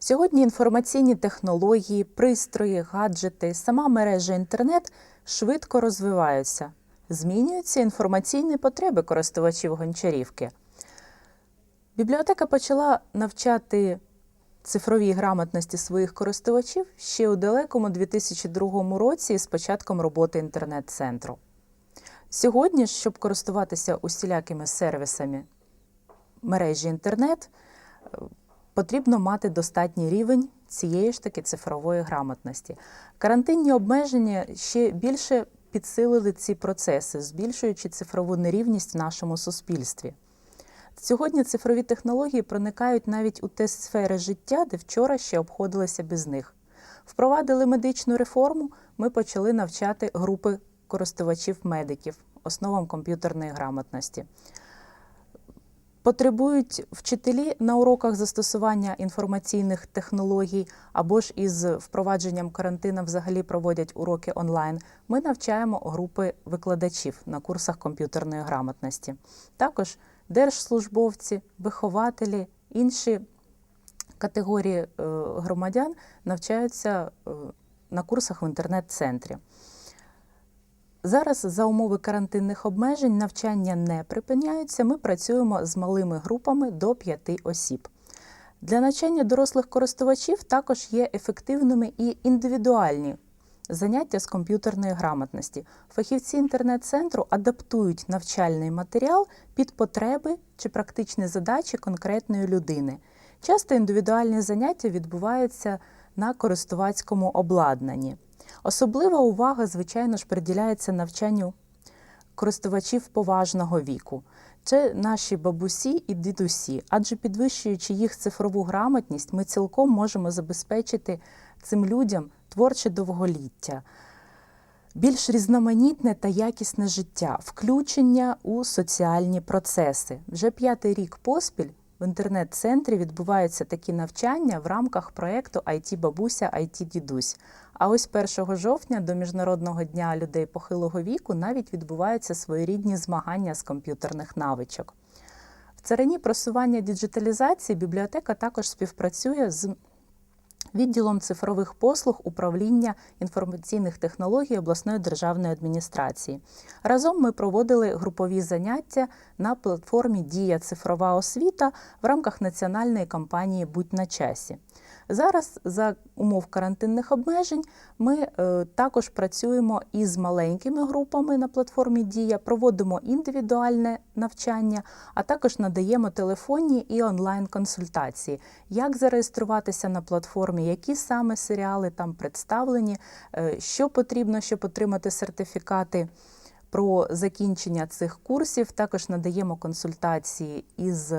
Сьогодні інформаційні технології, пристрої, гаджети, сама мережа інтернет швидко розвиваються. Змінюються інформаційні потреби користувачів гончарівки. Бібліотека почала навчати цифровій грамотності своїх користувачів ще у далекому 2002 році з початком роботи інтернет-центру. Сьогодні, щоб користуватися усілякими сервісами мережі інтернет, потрібно мати достатній рівень цієї ж таки цифрової грамотності. Карантинні обмеження ще більше підсилили ці процеси, збільшуючи цифрову нерівність в нашому суспільстві. Сьогодні цифрові технології проникають навіть у те сфери життя, де вчора ще обходилися без них. Впровадили медичну реформу, ми почали навчати групи користувачів-медиків основам комп'ютерної грамотності. Потребують вчителі на уроках застосування інформаційних технологій або ж із впровадженням карантину взагалі проводять уроки онлайн. Ми навчаємо групи викладачів на курсах комп'ютерної грамотності. Також держслужбовці, вихователі, інші категорії е, громадян навчаються е, на курсах в інтернет-центрі. Зараз за умови карантинних обмежень навчання не припиняються. Ми працюємо з малими групами до 5 осіб. Для навчання дорослих користувачів також є ефективними і індивідуальні заняття з комп'ютерної грамотності. Фахівці інтернет-центру адаптують навчальний матеріал під потреби чи практичні задачі конкретної людини. Часто індивідуальні заняття відбуваються на користувацькому обладнанні. Особлива увага, звичайно ж, приділяється навчанню користувачів поважного віку. Це наші бабусі і дідусі, адже підвищуючи їх цифрову грамотність, ми цілком можемо забезпечити цим людям творче довголіття, більш різноманітне та якісне життя, включення у соціальні процеси. Вже п'ятий рік поспіль в інтернет-центрі відбуваються такі навчання в рамках проєкту IT бабуся, IT дідусь. А ось 1 жовтня до Міжнародного дня людей похилого віку навіть відбуваються своєрідні змагання з комп'ютерних навичок. В царині просування діджиталізації бібліотека також співпрацює з відділом цифрових послуг управління інформаційних технологій обласної державної адміністрації. Разом ми проводили групові заняття на платформі Дія цифрова освіта в рамках національної кампанії Будь на часі. Зараз за умов карантинних обмежень ми е, також працюємо із маленькими групами на платформі Дія, проводимо індивідуальне навчання, а також надаємо телефонні і онлайн-консультації, як зареєструватися на платформі, які саме серіали там представлені, е, що потрібно, щоб отримати сертифікати. Про закінчення цих курсів також надаємо консультації із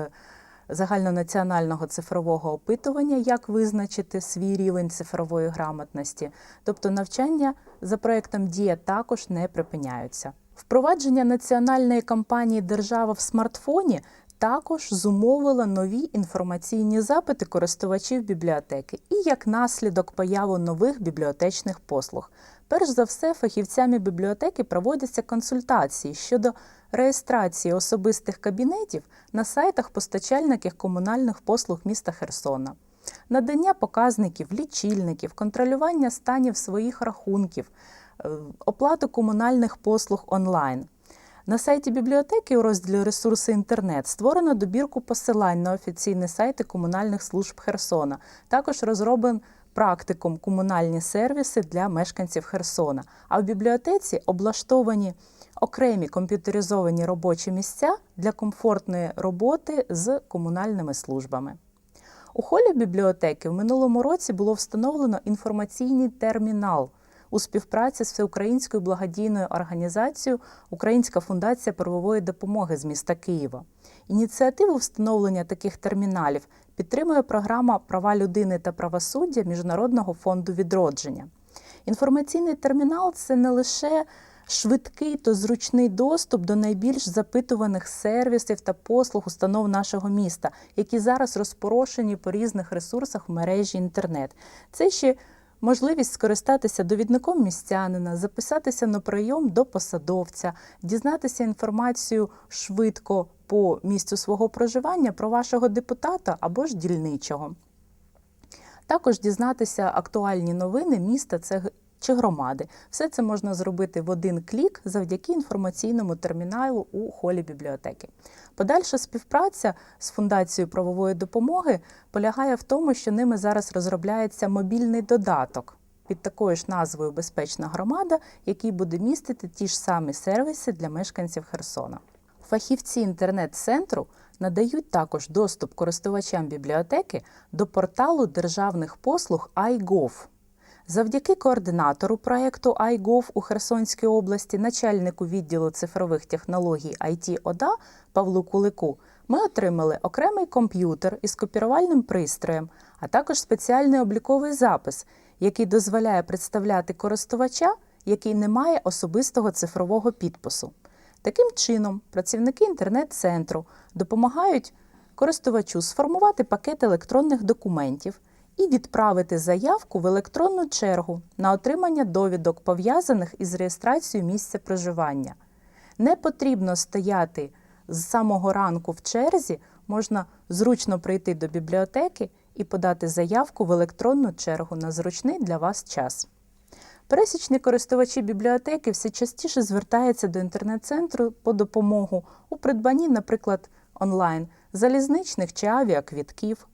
загальнонаціонального цифрового опитування, як визначити свій рівень цифрової грамотності. Тобто навчання за проектом Дія також не припиняються. Впровадження національної кампанії Держава в смартфоні також зумовило нові інформаційні запити користувачів бібліотеки і як наслідок появу нових бібліотечних послуг. Перш за все, фахівцями бібліотеки проводяться консультації щодо реєстрації особистих кабінетів на сайтах постачальників комунальних послуг міста Херсона, надання показників, лічильників, контролювання станів своїх рахунків, е, оплату комунальних послуг онлайн. На сайті бібліотеки у розділі Ресурси інтернет створено добірку посилань на офіційні сайти комунальних служб Херсона. Також розроблен практикум комунальні сервіси для мешканців Херсона. А в бібліотеці облаштовані окремі комп'ютеризовані робочі місця для комфортної роботи з комунальними службами. У холі бібліотеки в минулому році було встановлено інформаційний термінал у співпраці з всеукраїнською благодійною організацією Українська фундація правової допомоги з міста Києва. Ініціативу встановлення таких терміналів підтримує програма Права людини та правосуддя Міжнародного фонду відродження. Інформаційний термінал це не лише швидкий та зручний доступ до найбільш запитуваних сервісів та послуг установ нашого міста, які зараз розпорошені по різних ресурсах в мережі інтернет. Це ще можливість скористатися довідником містянина, записатися на прийом до посадовця, дізнатися інформацію швидко по місцю свого проживання про вашого депутата або ж дільничого. Також дізнатися актуальні новини міста чи громади. Все це можна зробити в один клік завдяки інформаційному терміналу у холі бібліотеки. Подальша співпраця з фундацією правової допомоги полягає в тому, що ними зараз розробляється мобільний додаток під такою ж назвою Безпечна громада, який буде містити ті ж самі сервіси для мешканців Херсона. Фахівці інтернет-центру надають також доступ користувачам бібліотеки до порталу державних послуг iGov. Завдяки координатору проєкту iGov у Херсонській області, начальнику відділу цифрових технологій IT ОДА Павлу Кулику, ми отримали окремий комп'ютер із копірувальним пристроєм, а також спеціальний обліковий запис, який дозволяє представляти користувача, який не має особистого цифрового підпису. Таким чином, працівники інтернет-центру допомагають користувачу сформувати пакет електронних документів і відправити заявку в електронну чергу на отримання довідок, пов'язаних із реєстрацією місця проживання. Не потрібно стояти з самого ранку в черзі, можна зручно прийти до бібліотеки і подати заявку в електронну чергу на зручний для вас час. Пересічні користувачі бібліотеки все частіше звертаються до інтернет-центру по допомогу у придбанні, наприклад, онлайн залізничних чи авіаквітків,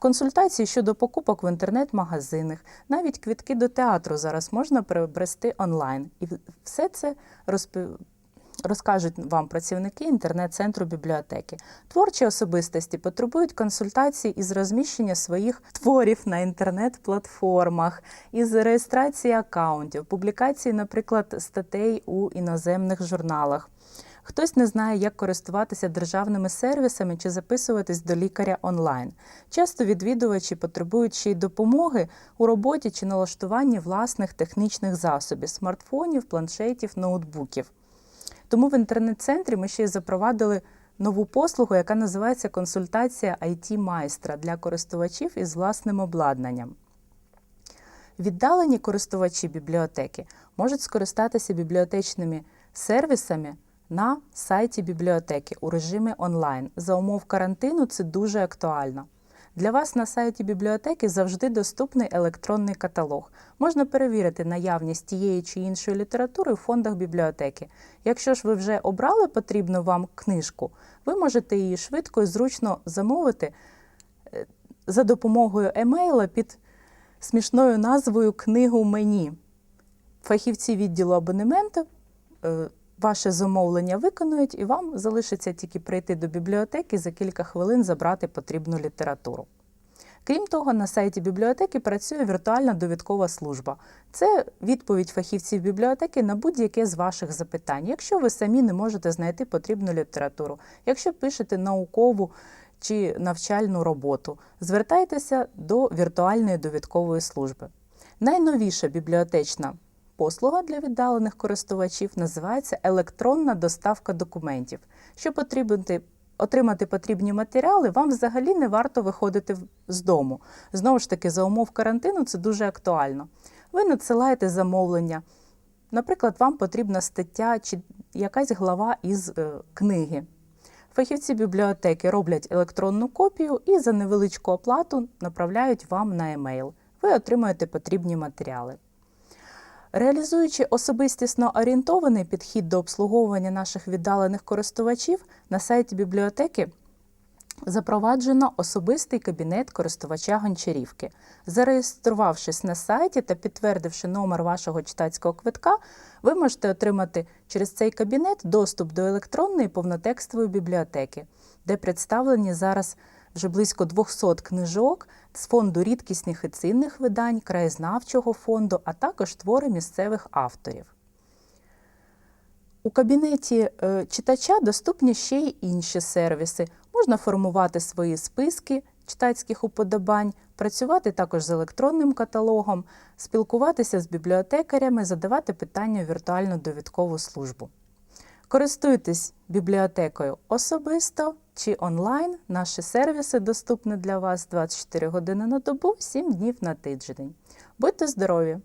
консультації щодо покупок в інтернет-магазинах, навіть квітки до театру зараз можна приобрести онлайн. І все це розпи... розкажуть вам працівники інтернет-центру бібліотеки. Творчі особистості потребують консультацій із розміщення своїх творів на інтернет-платформах, із реєстрації акаунтів, публікації, наприклад, статей у іноземних журналах. Хтось не знає, як користуватися державними сервісами чи записуватись до лікаря онлайн. Часто відвідувачі потребують ще й допомоги у роботі чи налаштуванні власних технічних засобів смартфонів, планшетів, ноутбуків. Тому в інтернет-центрі ми ще й запровадили нову послугу, яка називається консультація it майстра для користувачів із власним обладнанням. Віддалені користувачі бібліотеки можуть скористатися бібліотечними сервісами на сайті бібліотеки у режимі онлайн. За умов карантину це дуже актуально. Для вас на сайті бібліотеки завжди доступний електронний каталог. Можна перевірити наявність тієї чи іншої літератури в фондах бібліотеки. Якщо ж ви вже обрали потрібну вам книжку, ви можете її швидко і зручно замовити е, за допомогою емейла під смішною назвою Книгу мені. Фахівці відділу абонементу е, ваше замовлення виконують, і вам залишиться тільки прийти до бібліотеки за кілька хвилин забрати потрібну літературу. Крім того, на сайті бібліотеки працює віртуальна довідкова служба. Це відповідь фахівців бібліотеки на будь-яке з ваших запитань, якщо ви самі не можете знайти потрібну літературу, якщо пишете наукову чи навчальну роботу, звертайтеся до віртуальної довідкової служби. Найновіша бібліотечна послуга для віддалених користувачів називається електронна доставка документів. Щоб отримати, потрібні матеріали, вам взагалі не варто виходити з дому. Знову ж таки, за умов карантину це дуже актуально. Ви надсилаєте замовлення. Наприклад, вам потрібна стаття чи якась глава із е, книги. Фахівці бібліотеки роблять електронну копію і за невеличку оплату направляють вам на емейл. Ви отримаєте потрібні матеріали. Реалізуючи особистісно орієнтований підхід до обслуговування наших віддалених користувачів, на сайті бібліотеки запроваджено особистий кабінет користувача гончарівки. Зареєструвавшись на сайті та підтвердивши номер вашого читацького квитка, ви можете отримати через цей кабінет доступ до електронної повнотекстової бібліотеки, де представлені зараз вже близько 200 книжок з фонду рідкісних і цінних видань, краєзнавчого фонду, а також твори місцевих авторів. У кабінеті е, читача доступні ще й інші сервіси. Можна формувати свої списки читацьких уподобань, працювати також з електронним каталогом, спілкуватися з бібліотекарями, задавати питання у віртуальну довідкову службу. Користуйтесь бібліотекою особисто чи онлайн. Наші сервіси доступні для вас 24 години на добу, 7 днів на тиждень. Будьте здорові!